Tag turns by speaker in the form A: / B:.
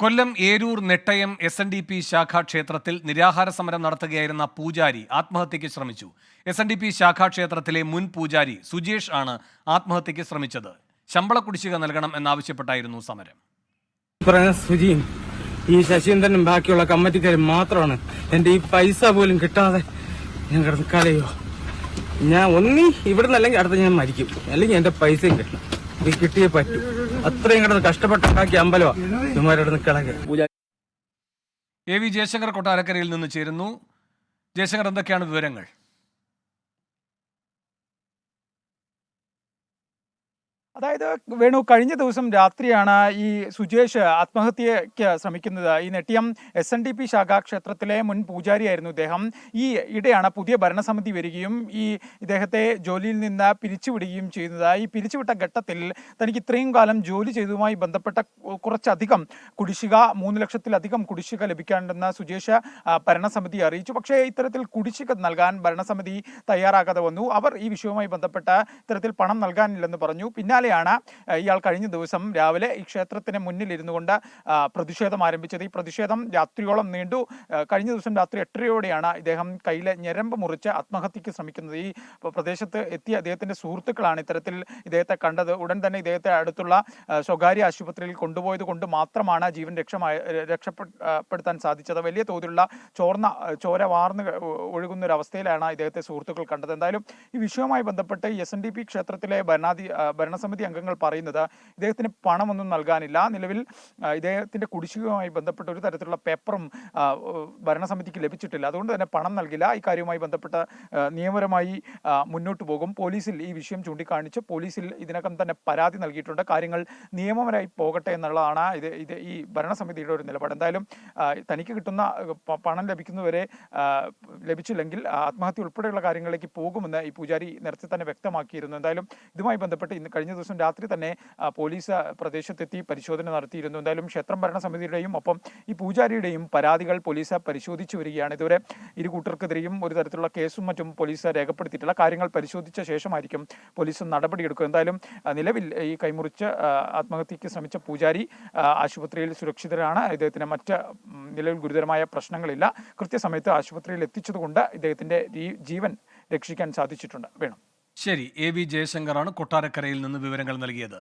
A: Kollam Eroor Nettayam S N D P ശാഖാ ക്ഷേത്രത്തിൽ നിരാഹാര സമരം നടത്തുകയായിരുന്ന പൂജാരി ആത്മഹത്യയ്ക്ക് ശ്രമിച്ചു. എസ് എൻ ഡി പി ശാഖാ ക്ഷേത്രത്തിലെ മുൻ പൂജാരി സുജേഷ് ആണ് ആത്മഹത്യയ്ക്ക് ശ്രമിച്ചത്. ശമ്പള കുടിശ്ശിക നൽകണം എന്നാവശ്യപ്പെട്ടായിരുന്നു സമരം.
B: സുജിയും ഈ ശശീന്ദ്രനും ബാക്കിയുള്ള കമ്മിറ്റിക്കാരും മാത്രമാണ് എന്റെ ഈ പൈസ പോലും കിട്ടാതെ ഞാൻ കിടന്ന് ഞാൻ ഒന്നി ഇവിടുന്ന് അല്ലെങ്കിൽ അടുത്ത് ഞാൻ മരിക്കും. അല്ലെങ്കിൽ എന്റെ പൈസയും കിട്ടണം. ഇത് കിട്ടിയേ പറ്റൂ. അത്രയും കിടന്ന് കഷ്ടപ്പെട്ടുണ്ടാക്കിയ അമ്പലമാ ഇവന്മാരുടെ പൂജ
A: എ വി ജയശങ്കർ കൊട്ടാരക്കരയിൽ നിന്ന് ചേരുന്നു. ജയശങ്കർ എന്തൊക്കെയാണ് വിവരങ്ങൾ?
C: അതായത് വേണു കഴിഞ്ഞ ദിവസം രാത്രിയാണ് ഈ സുജേഷ് ആത്മഹത്യയ്ക്ക് ശ്രമിക്കുന്നത്. ഈ Nettiyam S N D P ശാഖാ ക്ഷേത്രത്തിലെ മുൻ പൂജാരിയായിരുന്നു ഇദ്ദേഹം. ഈ ഇടെയാണ് പുതിയ ഭരണസമിതി വരികയും ഈ ഇദ്ദേഹത്തെ ജോലിയിൽ നിന്ന് പിരിച്ചുവിടുകയും ചെയ്യുന്നത് ഈ പിരിച്ചുവിട്ട ഘട്ടത്തിൽ തനിക്ക് ഇത്രയും കാലം ജോലി ചെയ്തതുമായി ബന്ധപ്പെട്ട കുറച്ചധികം കുടിശ്ശിക മൂന്ന് ലക്ഷത്തിലധികം കുടിശ്ശിക ലഭിക്കാണ്ടെന്ന് സുജേഷ് ഭരണസമിതി അറിയിച്ചു. പക്ഷേ ഇത്തരത്തിൽ കുടിശ്ശിക നൽകാൻ ഭരണസമിതി തയ്യാറാകാതെ വന്നു. അവർ ഈ വിഷയവുമായി ബന്ധപ്പെട്ട ഇത്തരത്തിൽ പണം നൽകാനില്ലെന്ന് പറഞ്ഞു. പിന്നാലെയാണ് ആ, ഇയാൾ കഴിഞ്ഞ ദിവസം രാവിലെ ഈ ക്ഷേത്രത്തിന് മുന്നിൽ ഇരുന്നു കൊണ്ട് പ്രതിഷേധം ആരംഭിച്ചത്. ഈ പ്രതിഷേധം രാത്രിയോളം നീണ്ടു. കഴിഞ്ഞ ദിവസം രാത്രി എട്ടരയോടെയാണ് ഇദ്ദേഹം കയ്യിലെ ഞരമ്പ് മുറിച്ച് ആത്മഹത്യക്ക് ശ്രമിക്കുന്നത്. ഈ പ്രദേശത്ത് എത്തിയ അദ്ദേഹത്തിന്റെ സുഹൃത്തുക്കളാണ് ഇത്തരത്തിൽ ഇദ്ദേഹത്തെ കണ്ടത്. ഉടൻ തന്നെ ഇദ്ദേഹത്തെ അടുത്തുള്ള സ്വകാര്യ ആശുപത്രിയിൽ കൊണ്ടുപോയത് കൊണ്ട് മാത്രമാണ് ജീവൻ രക്ഷമായ രക്ഷപ്പെടുത്താൻ സാധിച്ചത്. വലിയ തോതിലുള്ള ചോർന്ന ചോര വാർന്ന് ഒഴുകുന്ന ഒരു അവസ്ഥയിലാണ് ഇദ്ദേഹത്തെ സുഹൃത്തുക്കൾ കണ്ടത്. എന്തായാലും ഈ വിഷയവുമായി ബന്ധപ്പെട്ട് എസ് എൻ ഡി പി ക്ഷേത്രത്തിലെ ഭരണാധി ആ, ഭരണസമിതി അംഗങ്ങൾ പറയുന്നത് ഇദ്ദേഹത്തിന് പണമൊന്നും നൽകാനില്ല. നിലവിൽ ഇദ്ദേഹത്തിന്റെ കുടിശ്ശികയുമായി ബന്ധപ്പെട്ട ഒരു തരത്തിലുള്ള പേപ്പറും ഭരണസമിതിക്ക് ലഭിച്ചിട്ടില്ല. അതുകൊണ്ട് തന്നെ പണം നൽകില്ല. ഇക്കാര്യവുമായി കാര്യവുമായി ബന്ധപ്പെട്ട് നിയമപരമായി മുന്നോട്ട് പോകും. പോലീസിൽ ഈ വിഷയം ചൂണ്ടിക്കാണിച്ച്. പോലീസിൽ ഇതിനകം തന്നെ പരാതി നൽകിയിട്ടുണ്ട്. കാര്യങ്ങൾ നിയമപരമായി പോകട്ടെ എന്നുള്ളതാണ് ഇത് ഇത് ഈ ഭരണസമിതിയുടെ ഒരു നിലപാട്. എന്തായാലും തനിക്ക് കിട്ടുന്ന പണം ലഭിക്കുന്നവരെ ലഭിച്ചില്ലെങ്കിൽ ആത്മഹത്യ ഉൾപ്പെടെയുള്ള കാര്യങ്ങളിലേക്ക് പോകുമെന്ന് ഈ പൂജാരി നേരത്തെ തന്നെ വ്യക്തമാക്കിയിരുന്നു. എന്തായാലും ഇതുമായി ബന്ധപ്പെട്ട് ഇന്ന് കഴിഞ്ഞ ദിവസം രാത്രി തന്നെ പോലീസ് പ്രദേശത്തെത്തി പരിശോധന നടത്തിയിരുന്നു. എന്തായാലും ക്ഷേത്രം ഭരണസമിതിയുടെയും ഒപ്പം ഈ പൂജാരിയുടെയും പരാതികൾ പോലീസ് പരിശോധിച്ചു വരികയാണ്. ഇതുവരെ ഇരു കൂട്ടർക്കെതിരെയും ഒരു തരത്തിലുള്ള കേസും മറ്റും പോലീസ് രേഖപ്പെടുത്തിയിട്ടില്ല. കാര്യങ്ങൾ പരിശോധിച്ച ശേഷമായിരിക്കും പോലീസ് നടപടിയെടുക്കുക. എന്തായാലും നിലവിൽ ഈ കൈമുറിച്ച് ആത്മഹത്യയ്ക്ക് ശ്രമിച്ച പൂജാരി ആശുപത്രിയിൽ സുരക്ഷിതരാണ്. ഇദ്ദേഹത്തിന് മറ്റ് നിലവിൽ ഗുരുതരമായ പ്രശ്നങ്ങളില്ല. കൃത്യസമയത്ത് ആശുപത്രിയിൽ എത്തിച്ചതുകൊണ്ട് ഇദ്ദേഹത്തിന്റെ ജീവൻ രക്ഷിക്കാൻ സാധിച്ചിട്ടുണ്ട്. വേണം.
A: ശരി എ വി ജയശങ്കറാണ് കൊട്ടാരക്കരയിൽ നിന്ന് വിവരങ്ങൾ നൽകിയത്.